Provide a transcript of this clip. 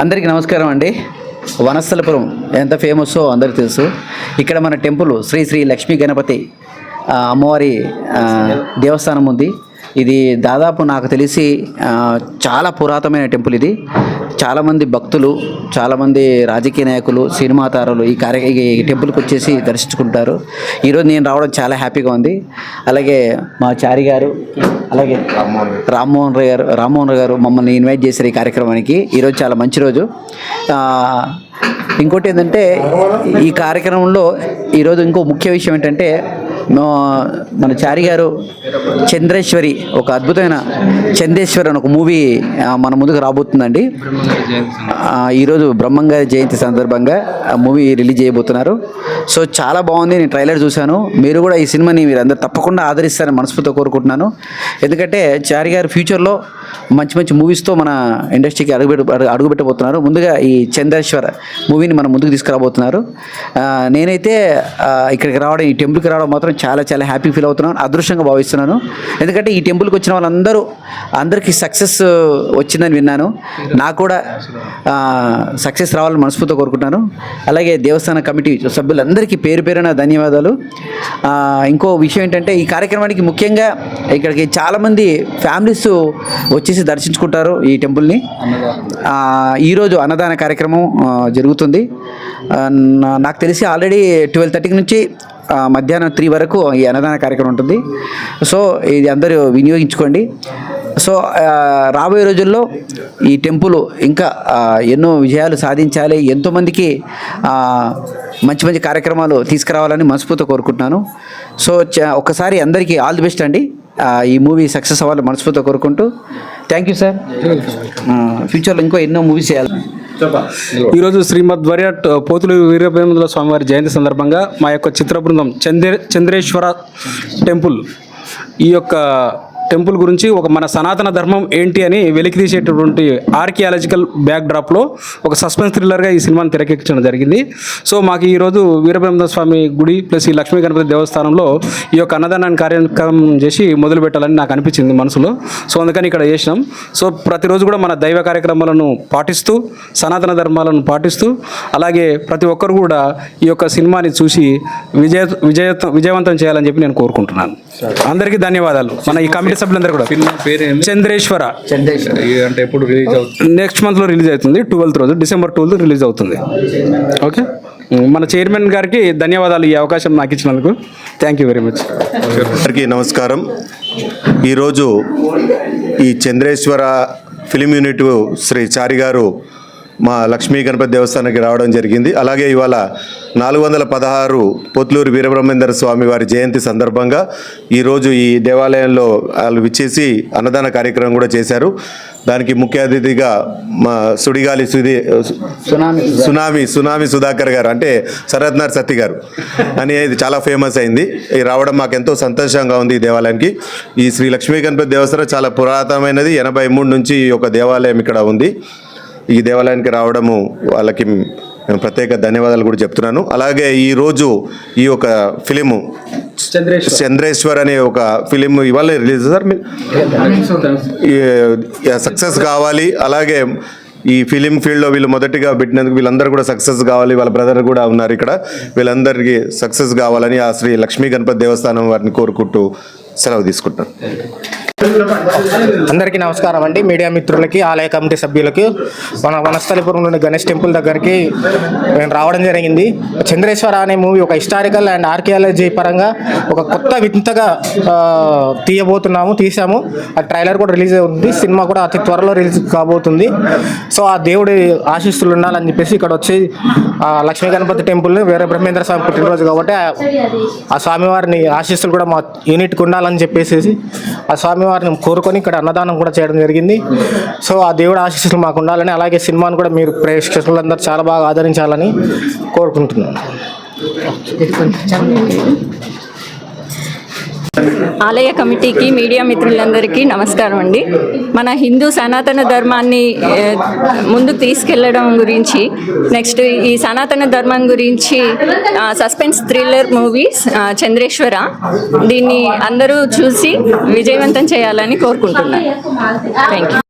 అందరికీ నమస్కారం అండి. వనస్థలపురం ఎంత ఫేమస్సో అందరికీ తెలుసు. ఇక్కడ మన టెంపుల్ శ్రీ శ్రీ లక్ష్మీ గణపతి అమ్మవారి దేవస్థానం ఉంది. ఇది దాదాపు నాకు తెలిసి చాలా పురాతనమైన టెంపుల్ ఇది. చాలామంది భక్తులు చాలామంది రాజకీయ నాయకులు సినిమా తారలు ఈ కార్య ఈ టెంపుల్కి వచ్చేసి దర్శించుకుంటారు. ఈరోజు నేను రావడం చాలా హ్యాపీగా ఉంది. అలాగే మా చారి గారు అలాగే రామ్మోహన్ రావు గారు రామ్మోహన్ గారు మమ్మల్ని ఇన్వైట్ చేశారు ఈ కార్యక్రమానికి. ఈరోజు చాలా మంచి రోజు. ఇంకోటి ఏంటంటే ఈ కార్యక్రమంలో ఈరోజు ఇంకో ముఖ్య విషయం ఏంటంటే మన చారి గారు చంద్రేశ్వరి ఒక అద్భుతమైన చందేశ్వరి అని ఒక మూవీ మన ముందుకు రాబోతుందండి. ఈరోజు బ్రహ్మంగారి జయంతి సందర్భంగా ఆ మూవీ రిలీజ్ చేయబోతున్నారు. సో చాలా బాగుంది నేను ట్రైలర్ చూశాను. మీరు కూడా ఈ సినిమాని మీరు అందరు తప్పకుండా ఆదరిస్తారని మనస్ఫూర్తిగా కోరుకుంటున్నాను. ఎందుకంటే చారి గారు ఫ్యూచర్లో మంచి మంచి మూవీస్తో మన ఇండస్ట్రీకి అడుగుపెట్టు అడుగుపెట్టబోతున్నారు. ముందుగా ఈ చంద్రేశ్వర మూవీని మన ముందుకు తీసుకురాబోతున్నారు. నేనైతే ఇక్కడికి రావడం ఈ టెంపుల్కి రావడం మాత్రం చాలా చాలా హ్యాపీ ఫీల్ అవుతున్నాను అదృష్టంగా భావిస్తున్నాను. ఎందుకంటే ఈ టెంపుల్కి వచ్చిన వాళ్ళందరూ అందరికీ సక్సెస్ uh, వచ్చిందని విన్నాను. నాకు కూడా సక్సెస్ రావాలని మనస్ఫూర్తిగా కోరుకుంటున్నాను. అలాగే దేవస్థాన కమిటీ సభ్యులందరికీ పేరు పేరున ధన్యవాదాలు. ఇంకో విషయం ఏంటంటే ఈ కార్యక్రమానికి ముఖ్యంగా ఇక్కడికి చాలామంది ఫ్యామిలీస్ వచ్చేసి దర్శించుకుంటారు ఈ టెంపుల్ని ఈరోజు అన్నదాన కార్యక్రమం జరుగుతుంది. నాకు తెలిసి ఆల్రెడీ ట్వెల్వ్ థర్టీకి నుంచి మధ్యాహ్నం త్రీ వరకు ఈ అన్నదాన కార్యక్రమం ఉంటుంది. సో ఇది అందరూ వినియోగించుకోండి. సో రాబోయే రోజుల్లో ఈ టెంపుల్ ఇంకా ఎన్నో విజయాలు సాధించాలి. ఎంతోమందికి మంచి మంచి కార్యక్రమాలు తీసుకురావాలని మనస్ఫూర్తిగా కోరుకుంటున్నాను. సో చ- ఒక్కసారి అందరికీ ఆల్ ది బెస్ట్ అండి. ఈ మూవీ సక్సెస్ అవ్వాలని మనస్ఫూర్తిగా కోరుకుంటూ. Thank you sir. ఫ్యూచర్లో ఇంకో ఎన్నో మూవీస్ చేయాలి. ఈరోజు శ్రీమద్ వరియట్ పోతులు వీరభేముల స్వామివారి జయంతి సందర్భంగా మా యొక్క చిత్ర బృందం చంద్రేశ్వర టెంపుల్ ఈ యొక్క టెంపుల్ గురించి ఒక మన సనాతన ధర్మం ఏంటి అని వెలికి తీసేటటువంటి ఆర్కియాలజికల్ బ్యాక్డ్రాప్లో ఒక సస్పెన్స్ థ్రిల్లర్గా ఈ సినిమాని తెరకెక్కించడం జరిగింది. సో మాకు ఈరోజు వీరబ్రహ్మ స్వామి గుడి ప్లస్ ఈ లక్ష్మీ గణపతి దేవస్థానంలో ఈ యొక్క అన్నదానాన్ని కార్యక్రమం చేసి మొదలు పెట్టాలని నాకు అనిపించింది మనసులో. సో అందుకని ఇక్కడ చేసినాం. సో ప్రతిరోజు కూడా మన దైవ కార్యక్రమాలను పాటిస్తూ సనాతన ధర్మాలను పాటిస్తూ అలాగే ప్రతి ఒక్కరు కూడా ఈ యొక్క సినిమాని చూసి విజయ విజయ విజయవంతం చేయాలని చెప్పి నేను కోరుకుంటున్నాను. అందరికీ ధన్యవాదాలు. మన ఈ కమిటీ సభ్యులందరూ కూడా. సినిమా పేరు చంద్రేశ్వర. చంద్రేశ్వర్. అంటే ఎప్పుడు రిలీజ్ అవుతుంది? నెక్స్ట్ మంత్లో రిలీజ్ అవుతుంది ట్వెల్త్ రోజు డిసెంబర్ ట్వెల్త్ రిలీజ్ అవుతుంది. ఓకే మన చైర్మన్ గారికి ధన్యవాదాలు ఈ అవకాశం నాకు ఇచ్చినందుకు. థ్యాంక్ యూ వెరీ మచ్ అందరికీ నమస్కారం. ఈరోజు ఈ చంద్రేశ్వర ఫిలిం యూనిట్ శ్రీ చారి గారు మా లక్ష్మీ గణపతి దేవస్థానానికి రావడం జరిగింది. అలాగే ఇవాళ నాలుగు వందల పదహారు పొత్లూరు వీరబ్రహ్మేందర స్వామి వారి జయంతి సందర్భంగా ఈరోజు ఈ దేవాలయంలో వాళ్ళు విచ్చేసి అన్నదాన కార్యక్రమం కూడా చేశారు. దానికి ముఖ్య అతిథిగా మా Sudigali సుది tsunami tsunami tsunami Sudhakar garu అంటే శరత్నార్ సత్తి గారు. అని ఇది చాలా ఫేమస్ అయింది. ఇది రావడం మాకు ఎంతో సంతోషంగా ఉంది ఈ దేవాలయానికి. ఈ శ్రీ లక్ష్మీ గణపతి దేవస్థానం చాలా పురాతనమైనది. ఎనభై మూడు నుంచి ఈ యొక్క దేవాలయం ఇక్కడ ఉంది. ఈ దేవాలయానికి రావడము వాళ్ళకి నేను ప్రత్యేక ధన్యవాదాలు కూడా చెప్తున్నాను. అలాగే ఈరోజు ఈ యొక్క ఫిలిము చంద్రేశ్వర్. అనే ఒక ఫిలిం ఇవాళ రిలీజ్ సార్? సక్సెస్ కావాలి. అలాగే ఈ ఫిలిం ఫీల్డ్లో వీళ్ళు మొదటిగా పెట్టినందుకు వీళ్ళందరూ కూడా సక్సెస్ కావాలి. వాళ్ళ బ్రదర్ కూడా ఉన్నారు ఇక్కడ. వీళ్ళందరికీ సక్సెస్ కావాలని ఆ శ్రీ లక్ష్మీ గణపతి దేవస్థానం వారిని కోరుకుంటూ సెలవు తీసుకుంటాను అందరికీ నమస్కారం అండి. మీడియా మిత్రులకి ఆలయ కమిటీ సభ్యులకు మన వనస్థలిపురంలోని గణేష్ టెంపుల్ దగ్గరికి నేను రావడం జరిగింది. చంద్రేశ్వర అనే మూవీ ఒక హిస్టారికల్ అండ్ ఆర్కియాలజీ పరంగా ఒక కొత్త వింతగా తీయబోతున్నాము తీసాము ఆ ట్రైలర్ కూడా రిలీజ్ అవుతుంది. సినిమా కూడా అతి త్వరలో రిలీజ్ కాబోతుంది. సో ఆ దేవుడి ఆశీస్సులు ఉండాలని చెప్పేసి ఇక్కడ వచ్చి ఆ లక్ష్మీ గణపతి టెంపుల్ వేరే బ్రహ్మేంద్ర స్వామి పుట్టినరోజు కాబట్టి ఆ- స్వామివారిని ఆశీస్సులు కూడా మా యూనిట్కి ఉండాలని చెప్పేసి ఆ వారిని కోరుకొని ఇక్కడ అన్నదానం కూడా చేయడం జరిగింది. సో ఆ దేవుడి ఆశీస్సులు మాకు ఉండాలని అలాగే సినిమాను కూడా మీరు ప్రేక్షకులందరూ చాలా బాగా ఆదరించాలని కోరుకుంటున్నాను. ఆలయ కమిటీకి మీడియా మిత్రులందరికీ నమస్కారం అండి. మన హిందూ సనాతన ధర్మాన్ని ముందుకు తీసుకెళ్ళడం గురించి నెక్స్ట్ ఈ సనాతన ధర్మం గురించి సస్పెన్స్ థ్రిల్లర్ మూవీస్ చంద్రేశ్వర దీన్ని అందరూ చూసి విజయవంతం చేయాలని కోరుకుంటున్నాను. Thank you